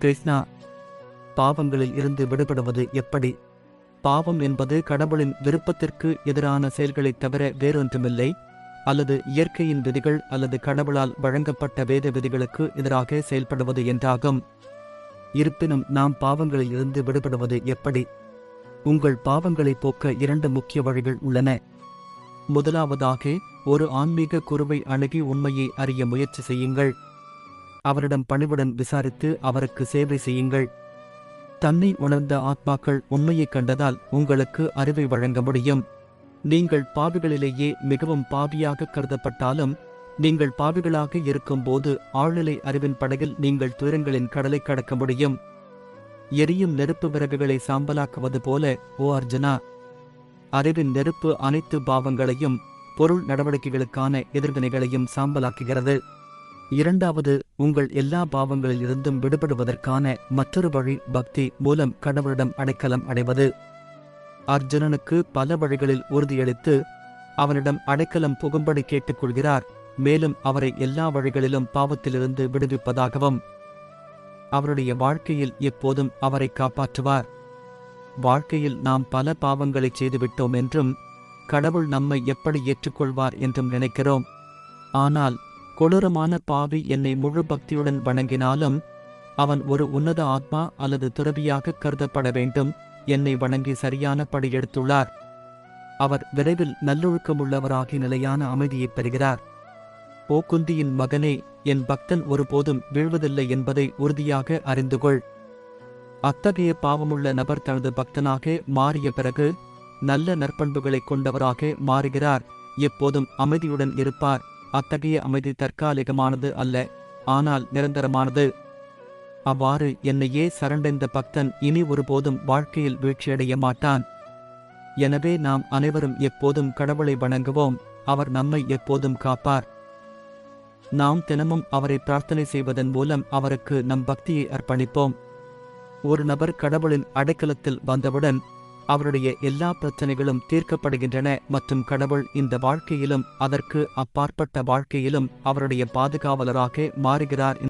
கிருஷ்ணா பாவங்களில் இருந்து விடுபடுவது எப்படி? பாவம் என்பது கடவுளின் விருப்பத்திற்கு எதிரான செயல்களைத் தவிர வேறொன்றுமில்லை. அல்லது இயற்கையின் விதிகள் அல்லது கடவுளால் வழங்கப்பட்ட வேத விதிகளுக்கு எதிராக செயல்படுவது என்றாகும். இருப்பினும் நாம் பாவங்களில் இருந்து விடுபடுவது எப்படி? உங்கள் பாவங்களை போக்க இரண்டு முக்கிய வழிகள் உள்ளன. முதலாவதாக ஒரு ஆன்மீக குருவை அணுகி உண்மையை அறிய முயற்சி செய்யுங்கள். அவரிடம் பணிவுடன் விசாரித்து அவருக்கு சேவை செய்யுங்கள். தன்னை உணர்ந்த ஆத்மாக்கள் உண்மையைக் கண்டதால் உங்களுக்கு அறிவை வழங்க முடியும். நீங்கள் பாவிகளிலேயே மிகவும் பாவியாக கருதப்பட்டாலும் நீங்கள் பாவிகளாக இருக்கும்போது ஆழ்நிலை அறிவின் படகில் நீங்கள் துயரங்களின் கடலை கடக்க முடியும். எரியும் நெருப்பு விறகுகளை சாம்பலாக்குவது போல ஓ அர்ஜுனா! அறிவின் நெருப்பு அனைத்து பாவங்களையும் பொருள் நடவடிக்கைகளுக்கான எதிர்வினைகளையும் சாம்பலாக்குகிறது. இரண்டாவது உங்கள் எல்லா பாவங்களிலிருந்தும் விடுபடுவதற்கான மற்றொரு வழி பக்தி மூலம் கடவுளிடம் அடைக்கலம் அடைவது. அர்ஜுனனுக்கு பல வழிகளில் உறுதியளித்து அவனிடம் அடைக்கலம் புகும்படி கேட்டுக்கொள்கிறார் மேலும் அவரை எல்லா வழிகளிலும் பாவத்திலிருந்து விடுவிப்பதாகவும். அவருடைய வாழ்க்கையில் எப்போதும் அவரை காப்பாற்றுவார். வாழ்க்கையில் நாம் பல பாவங்களை செய்துவிட்டோம் என்றும் கடவுள் நம்மை எப்படி ஏற்றுக்கொள்வார் என்றும் நினைக்கிறோம். ஆனால் கொடூரமான பாவி என்னை முழு பக்தியுடன் வணங்கினாலும் அவன் ஒரு உன்னத ஆத்மா அல்லது துறவியாக கருதப்பட வேண்டும். என்னை வணங்கி சரியான படி எடுத்துள்ளார். அவர் விரைவில் நல்லொழுக்கமுள்ளவராகி நிலையான அமைதியைப் பெறுகிறார். ஓ மகனே என் பக்தன் ஒருபோதும் வீழ்வதில்லை என்பதை உறுதியாக அறிந்து கொள் அத்தகைய பாவமுள்ள நபர் தனது பக்தனாக மாறிய பிறகு நல்ல நற்பண்புகளைக் கொண்டவராக மாறுகிறார். எப்போதும் அமைதியுடன் இருப்பார். அத்தகைய அமைதி தற்காலிகமானது அல்ல ஆனால் நிரந்தரமானது. அவ்வாறு என்னையே சரண்டைந்த பக்தன் இனி ஒருபோதும் வாழ்க்கையில் வீழ்ச்சியடைய மாட்டான். எனவே நாம் அனைவரும் எப்போதும் கடவுளை வணங்குவோம் அவர் நம்மை எப்போதும் காப்பார். நாம் தினமும் அவரை பிரார்த்தனை செய்வதன் மூலம் அவருக்கு நம் பக்தியை அர்ப்பணிப்போம். ஒரு நபர் கடவுளின் அடைக்கலத்தில் வந்தவுடன் அவருடைய எல்லா பிரச்சனைகளும் தீர்க்கப்படுகின்றன மற்றும் கடவுள் இந்த வாழ்க்கையிலும் அதற்கு அப்பாற்பட்ட வாழ்க்கையிலும் அவருடைய பாதுகாவலராக மாறுகிறார்